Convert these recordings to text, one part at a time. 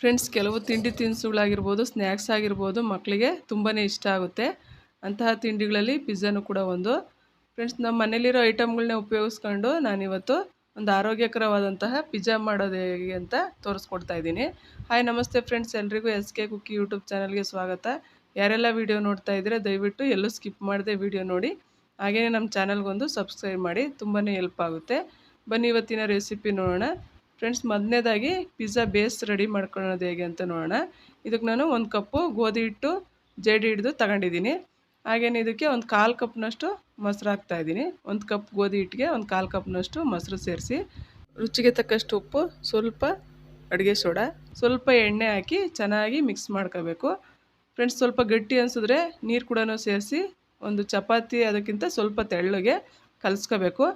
Friends ಕೆಲವು ತಿಂಡಿ ತಿನಿಸುಗಳಾಗಿರ್ಬೋದು snacks ಆಗಿರ್ಬೋದು ಮಕ್ಕಳಿಗೆ ತುಂಬಾ ಇಷ್ಟ ಆಗುತ್ತೆ. ಅಂತಹ ತಿಂಡಿಗಳಲ್ಲಿ ಪಿಜ್ಜಾನು ಕೂಡ ಒಂದು. ಫ್ರೆಂಡ್ಸ್ ನಮ್ಮ ಮನೇಲಿರೋ ಐಟಮ್ಗಳನ್ನ ಉಪಯೋಗಿಸ್ಕೊಂಡು ನಾನಿವತ್ತು ಒಂದು ಆರೋಗ್ಯಕರವಾದಂತಹ ಪಿಜ್ಜಾ ಮಾಡೋದು ಹೇಗೆ ಅಂತ ತೋರಿಸ್ಕೊಡ್ತಾ ಇದ್ದೀನಿ. ಹಾಯ್ ನಮಸ್ತೆ ಫ್ರೆಂಡ್ಸ್ ಎಲ್ರಿಗೂ ಎಸ್ ಕೆ ಕುಕ್ಕಿ ಯೂಟ್ಯೂಬ್ ಚಾನಲ್ಗೆ ಸ್ವಾಗತ. ಯಾರೆಲ್ಲ ವೀಡಿಯೋ ನೋಡ್ತಾ ಇದ್ದರೆ, ದಯವಿಟ್ಟು ಎಲ್ಲೂ ಸ್ಕಿಪ್ ಮಾಡದೆ ವಿಡಿಯೋ ನೋಡಿ. ಹಾಗೆಯೇ ನಮ್ಮ ಚಾನಲ್ಗೊಂದು ಸಬ್ಸ್ಕ್ರೈಬ್ ಮಾಡಿ ತುಂಬಾ ಹೆಲ್ಪ್ ಆಗುತ್ತೆ. ಬನ್ನಿ, ಇವತ್ತಿನ ರೆಸಿಪಿ ನೋಡೋಣ. ಫ್ರೆಂಡ್ಸ್ ಮೊದಲನೇದಾಗಿ ಪಿಜ್ಜಾ ಬೇಸ್ ರೆಡಿ ಮಾಡ್ಕೊಳ್ಳೋದು ಹೇಗೆ ಅಂತ ನೋಡೋಣ. ಇದಕ್ಕೆ ನಾನು ಒಂದು ಕಪ್ಪು ಗೋಧಿ ಹಿಟ್ಟು, ಜೇಡಿ ಹಿಡಿದು ತಗೊಂಡಿದ್ದೀನಿ. ಹಾಗೇನೆ ಇದಕ್ಕೆ ಒಂದು ಕಾಲು ಕಪ್ನಷ್ಟು ಮೊಸರು ಹಾಕ್ತಾಯಿದ್ದೀನಿ ಒಂದು ಕಪ್ ಗೋಧಿ ಹಿಟ್ಟಿಗೆ ಒಂದು ಕಾಲು ಕಪ್ನಷ್ಟು ಮೊಸರು ಸೇರಿಸಿ. ರುಚಿಗೆ ತಕ್ಕಷ್ಟು ಉಪ್ಪು, ಸ್ವಲ್ಪ ಅಡುಗೆ ಸೋಡಾ, ಸ್ವಲ್ಪ ಎಣ್ಣೆ ಹಾಕಿ ಚೆನ್ನಾಗಿ ಮಿಕ್ಸ್ ಮಾಡ್ಕೋಬೇಕು. ಫ್ರೆಂಡ್ಸ್ ಸ್ವಲ್ಪ ಗಟ್ಟಿ ಅನಿಸಿದ್ರೆ ನೀರು ಕೂಡ ಸೇರಿಸಿ ಒಂದು ಚಪಾತಿ ಅದಕ್ಕಿಂತ ಸ್ವಲ್ಪ ತೆಳ್ಳಗೆ ಕಲಿಸ್ಕೋಬೇಕು.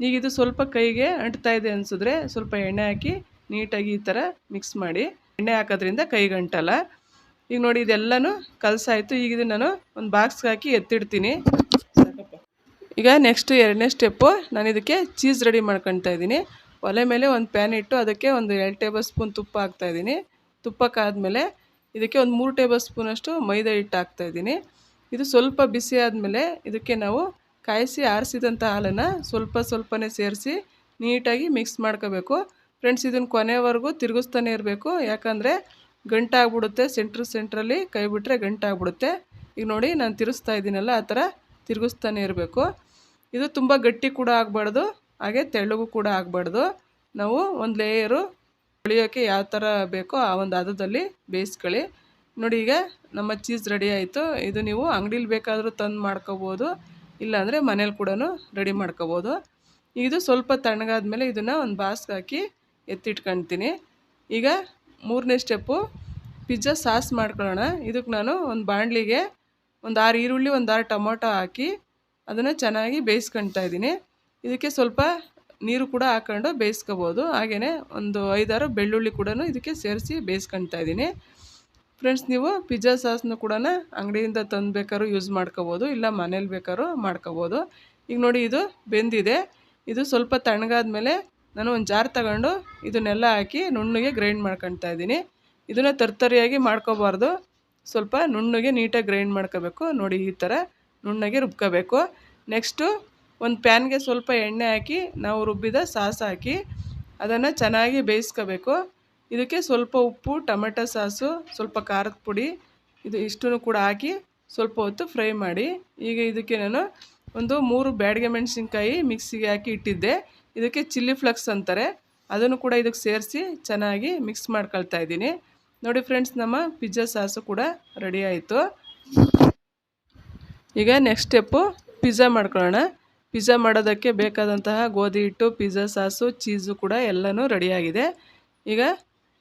ಈಗ ಇದು ಸ್ವಲ್ಪ ಕೈಗೆ ಅಂಟ್ತಾ ಇದೆ ಅನಿಸಿದ್ರೆ ಸ್ವಲ್ಪ ಎಣ್ಣೆ ಹಾಕಿ ನೀಟಾಗಿ ಈ ಥರ ಮಿಕ್ಸ್ ಮಾಡಿ. ಎಣ್ಣೆ ಹಾಕೋದ್ರಿಂದ ಕೈಗೆ ಅಂಟಲ್ಲ ಈಗ ನೋಡಿ ಇದೆಲ್ಲನೂ ಕಲಸಾಯಿತು. ಈಗ ಇದು ನಾನು ಒಂದು ಬಾಕ್ಸ್ಗೆ ಹಾಕಿ ಎತ್ತಿಡ್ತೀನಿ. ಈಗ ನೆಕ್ಸ್ಟ್ ಎರಡನೇ ಸ್ಟೆಪ್ಪು ನಾನು ಇದಕ್ಕೆ ಚೀಸ್ ರೆಡಿ ಮಾಡ್ಕೊತಾ ಇದ್ದೀನಿ. ಒಲೆ ಮೇಲೆ ಒಂದು ಪ್ಯಾನ್ ಇಟ್ಟು ಅದಕ್ಕೆ ಒಂದು ಎರಡು ಟೇಬಲ್ ಸ್ಪೂನ್ ತುಪ್ಪ ಹಾಕ್ತಾ ಹಾಕ್ತಾಯಿದ್ದೀನಿ ತುಪ್ಪಕ್ಕಾದಮೇಲೆ ಇದಕ್ಕೆ ಒಂದು ಮೂರು ಟೇಬಲ್ ಸ್ಪೂನಷ್ಟು ಮೈದಾ ಹಿಟ್ಟು ಹಾಕ್ತಾ ಇದ್ದೀನಿ. ಇದು ಸ್ವಲ್ಪ ಬಿಸಿ ಆದಮೇಲೆ ಇದಕ್ಕೆ ನಾವು ಕಾಯಿಸಿ ಆರಿಸಿದಂಥ ಹಾಲನ್ನು ಸ್ವಲ್ಪ ಸ್ವಲ್ಪನೇ ಸೇರಿಸಿ ನೀಟಾಗಿ ಮಿಕ್ಸ್ ಮಾಡ್ಕೋಬೇಕು. ಫ್ರೆಂಡ್ಸ್ ಇದನ್ನು ಕೊನೆವರೆಗೂ ತಿರುಗಿಸ್ತಾನೆ ಇರಬೇಕು. ಯಾಕಂದರೆ ಗಂಟಾಗ್ಬಿಡುತ್ತೆ ಸೆಂಟ್ರ್ ಸೆಂಟ್ರಲ್ಲಿ ಕೈ ಬಿಟ್ಟರೆ ಗಂಟಾಗ್ಬಿಡುತ್ತೆ. ಈಗ ನೋಡಿ, ನಾನು ತಿರುಗಿಸ್ತಾ ಇದ್ದೀನಲ್ಲ, ಆ ಥರ ತಿರುಗಿಸ್ತಾನೆ ಇರಬೇಕು. ಇದು ತುಂಬ ಗಟ್ಟಿ ಕೂಡ ಆಗಬಾರ್ದು, ಹಾಗೆ ತೆಳ್ಳಗೂ ಕೂಡ ಆಗಬಾರ್ದು. ನಾವು ಒಂದು ಲೇಯರು ಬೆಳೆಯೋಕ್ಕೆ ಯಾವ ಥರ ಬೇಕೋ ಆ ಒಂದು ಹದದಲ್ಲಿ ಬೇಯಿಸ್ಕೊಳ್ಳಿ. ನೋಡಿ, ಈಗ ನಮ್ಮ ಚೀಸ್ ರೆಡಿ ಆಯಿತು. ಇದು ನೀವು ಅಂಗಡೀಲಿ ಬೇಕಾದರೂ ತಂದು ಮಾಡ್ಕೋಬೋದು. ಇಲ್ಲಾಂದರೆ ಮನೇಲಿ ಕೂಡ ರೆಡಿ ಮಾಡ್ಕೋಬೋದು. ಇದು ಸ್ವಲ್ಪ ತಣ್ಣಗಾದ್ಮೇಲೆ ಇದನ್ನು ಒಂದು ಬಾಸ್ಗೆ ಹಾಕಿ ಎತ್ತಿಟ್ಕೊಳ್ತೀನಿ ಈಗ ಮೂರನೇ ಸ್ಟೆಪ್ಪು ಪಿಜ್ಜಾ ಸಾಸ್ ಮಾಡ್ಕೊಳ್ಳೋಣ ಇದಕ್ಕೆ ನಾನು ಒಂದು ಬಾಣಲಿಗೆ ಒಂದು ಆರು ಈರುಳ್ಳಿ, ಒಂದು ಆರು ಟೊಮೊಟೊ ಹಾಕಿ ಅದನ್ನು ಚೆನ್ನಾಗಿ ಬೇಯಿಸ್ಕೊಳ್ತಾ ಇದ್ದೀನಿ. ಇದಕ್ಕೆ ಸ್ವಲ್ಪ ನೀರು ಕೂಡ ಹಾಕ್ಕೊಂಡು ಬೇಯಿಸ್ಕೋಬೋದು. ಹಾಗೆಯೇ ಒಂದು ಐದಾರು ಬೆಳ್ಳುಳ್ಳಿ ಕೂಡ ಇದಕ್ಕೆ ಸೇರಿಸಿ ಬೇಯಿಸ್ಕೊಳ್ತಾ ಇದ್ದೀನಿ. ಫ್ರೆಂಡ್ಸ್ ನೀವು ಪಿಜ್ಜಾ ಸಾಸ್ನು ಕೂಡ ಅಂಗಡಿಯಿಂದ ತಂದು ಬೇಕಾದ್ರೂ ಯೂಸ್ ಮಾಡ್ಕೋಬೋದು, ಇಲ್ಲ ಮನೇಲಿ ಬೇಕಾದ್ರೂ ಮಾಡ್ಕೋಬೋದು. ಈಗ ನೋಡಿ ಇದು ಬೆಂದಿದೆ. ಇದು ಸ್ವಲ್ಪ ತಣ್ಣಗಾದ್ಮೇಲೆ ನಾನು ಒಂದು ಜಾರ್ ತಗೊಂಡು ಇದನ್ನೆಲ್ಲ ಹಾಕಿ ನುಣ್ಣಗೆ ಗ್ರೈಂಡ್ ಮಾಡ್ಕೊಳ್ತಾ ಇದ್ದೀನಿ. ಇದನ್ನು ತರ್ತರಿಯಾಗಿ ಮಾಡ್ಕೋಬಾರ್ದು. ಸ್ವಲ್ಪ ನುಣ್ಣಗೆ ನೀಟಾಗಿ ಗ್ರೈಂಡ್ ಮಾಡ್ಕೋಬೇಕು. ನೋಡಿ ಈ ಥರ ನುಣ್ಣಗೆ ರುಬ್ಕೋಬೇಕು. ನೆಕ್ಸ್ಟು ಒಂದು ಪ್ಯಾನ್ಗೆ ಸ್ವಲ್ಪ ಎಣ್ಣೆ ಹಾಕಿ ನಾವು ರುಬ್ಬಿದ ಸಾಸ್ ಹಾಕಿ ಅದನ್ನು ಚೆನ್ನಾಗಿ ಬೇಯಿಸ್ಕೋಬೇಕು. ಇದಕ್ಕೆ ಸ್ವಲ್ಪ ಉಪ್ಪು, ಟೊಮೆಟೊ ಸಾಸು, ಸ್ವಲ್ಪ ಖಾರದ ಪುಡಿ, ಇದು ಇಷ್ಟನ್ನು ಕೂಡ ಹಾಕಿ ಸ್ವಲ್ಪ ಹೊತ್ತು ಫ್ರೈ ಮಾಡಿ. ಈಗ ಇದಕ್ಕೆ ನಾನು ಒಂದು ಮೂರು ಬ್ಯಾಡಿಗೆ ಮೆಣಸಿನ್ಕಾಯಿ ಮಿಕ್ಸಿಗೆ ಹಾಕಿ ಇಟ್ಟಿದ್ದೆ. ಇದಕ್ಕೆ ಚಿಲ್ಲಿ ಫ್ಲಕ್ಸ್ ಅಂತಾರೆ. ಅದನ್ನು ಕೂಡ ಇದಕ್ಕೆ ಸೇರಿಸಿ ಚೆನ್ನಾಗಿ ಮಿಕ್ಸ್ ಮಾಡ್ಕೊಳ್ತಾ ಇದ್ದೀನಿ. ನೋಡಿ ಫ್ರೆಂಡ್ಸ್, ನಮ್ಮ ಪಿಜ್ಜಾ ಸಾಸು ಕೂಡ ರೆಡಿ ಆಯಿತು. ಈಗ ನೆಕ್ಸ್ಟ್ ಸ್ಟೆಪ್ಪು ಪಿಜ್ಜಾ ಮಾಡ್ಕೊಳ್ಳೋಣ. ಪಿಜ್ಜಾ ಮಾಡೋದಕ್ಕೆ ಬೇಕಾದಂತಹ ಗೋಧಿ ಹಿಟ್ಟು, ಪಿಜ್ಜಾ ಸಾಸು, ಚೀಸು ಕೂಡ ಎಲ್ಲನೂ ರೆಡಿಯಾಗಿದೆ ಈಗ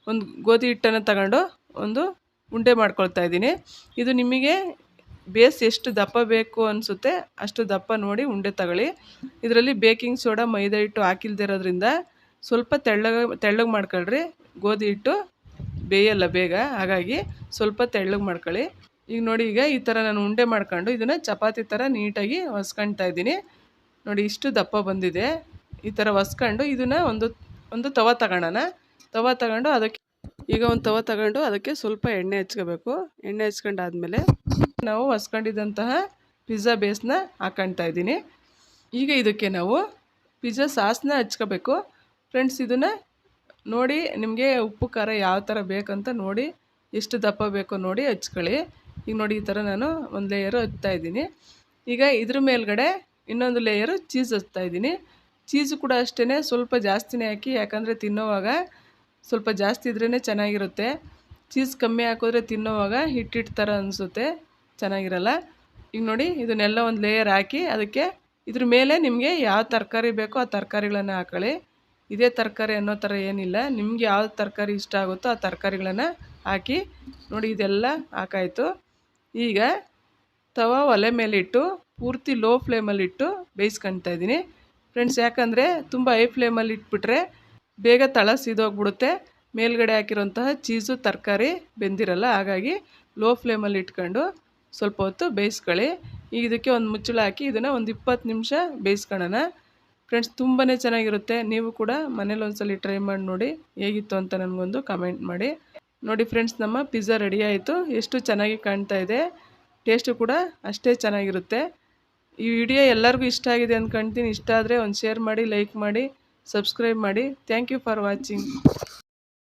ಒಂದು ಗೋಧಿ ಹಿಟ್ಟನ್ನು ತಗೊಂಡು ಒಂದು ಉಂಡೆ ಮಾಡ್ಕೊಳ್ತಾ ಇದ್ದೀನಿ. ಇದು ನಿಮಗೆ ಬೇಸ್ ಎಷ್ಟು ದಪ್ಪ ಬೇಕು ಅನಿಸುತ್ತೆ ಅಷ್ಟು ದಪ್ಪ ನೋಡಿ ಉಂಡೆ ತಗೊಳ್ಳಿ. ಇದರಲ್ಲಿ ಬೇಕಿಂಗ್ ಸೋಡಾ, ಮೈದಾ ಹಿಟ್ಟು ಹಾಕಿಲ್ದಿರೋದ್ರಿಂದ ಸ್ವಲ್ಪ ತೆಳ್ಳಗೆ ತೆಳ್ಳಗೆ ಮಾಡ್ಕೊಳ್ರಿ. ಗೋಧಿ ಹಿಟ್ಟು ಬೇಯಲ್ಲ ಬೇಗ, ಹಾಗಾಗಿ ಸ್ವಲ್ಪ ತೆಳ್ಳಗೆ ಮಾಡ್ಕೊಳ್ಳಿ. ಈಗ ನೋಡಿ, ಈಗ ಈ ಥರ ನಾನು ಉಂಡೆ ಮಾಡ್ಕೊಂಡು ಇದನ್ನು ಚಪಾತಿ ಥರ ನೀಟಾಗಿ ಹೊಸ್ಕೊಳ್ತಾ ಇದ್ದೀನಿ. ನೋಡಿ, ಇಷ್ಟು ದಪ್ಪ ಬಂದಿದೆ. ಈ ಥರ ಹೊಸ್ಕೊಂಡು ಇದನ್ನು ಒಂದು ಒಂದು ತವ ತಗೊಳ್ಳೋಣ ತವ ತಗೊಂಡು ಅದಕ್ಕೆ ಈಗ ಒಂದು ತವ ತಗೊಂಡು ಅದಕ್ಕೆ ಸ್ವಲ್ಪ ಎಣ್ಣೆ ಹಚ್ಕೋಬೇಕು ಎಣ್ಣೆ ಹಚ್ಕೊಂಡಾದ್ಮೇಲೆ ನಾವು ಹೊಸ್ಕೊಂಡಿದ್ದಂತಹ ಪಿಜ್ಜಾ ಬೇಸ್ನ ಹಾಕೊಳ್ತಾ ಇದ್ದೀನಿ. ಈಗ ಇದಕ್ಕೆ ನಾವು ಪಿಜ್ಜಾ ಸಾಸ್ನ ಹಚ್ಕೋಬೇಕು ಫ್ರೆಂಡ್ಸ್, ಇದನ್ನು ನೋಡಿ ನಿಮಗೆ ಉಪ್ಪು, ಖಾರ ಯಾವ ಥರ ಬೇಕಂತ ನೋಡಿ, ಎಷ್ಟು ದಪ್ಪ ಬೇಕೋ ನೋಡಿ ಹಚ್ಕೊಳ್ಳಿ ಈಗ ನೋಡಿ ಈ ಥರ ನಾನು ಒಂದು ಲೇಯರು ಹಚ್ತಾ ಇದ್ದೀನಿ. ಈಗ ಇದ್ರ ಮೇಲ್ಗಡೆ ಇನ್ನೊಂದು ಲೇಯರು ಚೀಸ್ ಹಚ್ತಾ ಇದ್ದೀನಿ. ಚೀಸ್ ಕೂಡ ಅಷ್ಟೇ ಸ್ವಲ್ಪ ಜಾಸ್ತಿನೇ ಹಾಕಿ, ಯಾಕಂದರೆ ತಿನ್ನೋವಾಗ ಸ್ವಲ್ಪ ಜಾಸ್ತಿ ಇದ್ರೇ ಚೆನ್ನಾಗಿರುತ್ತೆ. ಚೀಸ್ ಕಮ್ಮಿ ಹಾಕಿದ್ರೆ ತಿನ್ನೋವಾಗ ಹಿಟ್ಟಿಟ್ಟು ಥರ ಅನಿಸುತ್ತೆ. ಚೆನ್ನಾಗಿರಲ್ಲ? ಈಗ ನೋಡಿ, ಇದನ್ನೆಲ್ಲ ಒಂದು ಲೇಯರ್ ಹಾಕಿ ಅದಕ್ಕೆ ಇದ್ರ ಮೇಲೆ ನಿಮಗೆ ಯಾವ ತರಕಾರಿ ಬೇಕೋ ಆ ತರಕಾರಿಗಳನ್ನು ಹಾಕೊಳ್ಳಿ. ಇದೇ ತರಕಾರಿ ಅನ್ನೋ ಥರ ಏನಿಲ್ಲ. ನಿಮ್ಗೆ ಯಾವ ತರಕಾರಿ ಇಷ್ಟ ಆಗುತ್ತೋ ಆ ತರಕಾರಿಗಳನ್ನು ಹಾಕಿ ನೋಡಿ, ಇದೆಲ್ಲ ಹಾಕಾಯಿತು. ಈಗ ತವ ಒಲೆ ಮೇಲಿಟ್ಟು ಪೂರ್ತಿ ಲೋ ಫ್ಲೇಮಲ್ಲಿಟ್ಟು ಬೇಯಿಸ್ಕೊಳ್ತಾ ಇದ್ದೀನಿ. ಫ್ರೆಂಡ್ಸ್ ಯಾಕಂದರೆ ತುಂಬ ಹೈ ಫ್ಲೇಮಲ್ಲಿ ಇಟ್ಬಿಟ್ರೆ ಬೇಗ ತಳ ಸೀದೋಗ್ಬಿಡುತ್ತೆ. ಮೇಲ್ಗಡೆ ಹಾಕಿರೋಂತಹ ಚೀಸು, ತರಕಾರಿ ಬೆಂದಿರಲ್ಲ, ಹಾಗಾಗಿ ಲೋ ಫ್ಲೇಮಲ್ಲಿ ಇಟ್ಕೊಂಡು ಸ್ವಲ್ಪ ಹೊತ್ತು ಬೇಯಿಸ್ಕೊಳ್ಳಿ. ಈಗ ಇದಕ್ಕೆ ಒಂದು ಮುಚ್ಚಳ ಹಾಕಿ ಇದನ್ನು ಒಂದು ಇಪ್ಪತ್ತು ನಿಮಿಷ ಬೇಯಿಸ್ಕೊಳ್ಳೋಣ. ಫ್ರೆಂಡ್ಸ್ ತುಂಬಾ ಚೆನ್ನಾಗಿರುತ್ತೆ. ನೀವು ಕೂಡ ಮನೇಲಿ ಒಂದ್ಸಲ ಟ್ರೈ ಮಾಡಿ ನೋಡಿ ಹೇಗಿತ್ತು ಅಂತ ನನಗೊಂದು ಕಮೆಂಟ್ ಮಾಡಿ. ನೋಡಿ ಫ್ರೆಂಡ್ಸ್ ನಮ್ಮ ಪಿಜ್ಜಾ ರೆಡಿ ಆಯಿತು. ಎಷ್ಟು ಚೆನ್ನಾಗಿ ಕಾಣ್ತಾ ಇದೆ. ಟೇಸ್ಟು ಕೂಡ ಅಷ್ಟೇ ಚೆನ್ನಾಗಿರುತ್ತೆ. ಈ ವಿಡಿಯೋ ಎಲ್ಲರಿಗೂ ಇಷ್ಟ ಆಗಿದೆ ಅಂದ್ಕೊಳ್ತೀನಿ ಇಷ್ಟ ಆದರೆ ಒಂದು ಶೇರ್ ಮಾಡಿ ಲೈಕ್ ಮಾಡಿ. ಸಬ್ಸ್ಕ್ರೈಬ್ ಮಾಡಿ. Thank you for watching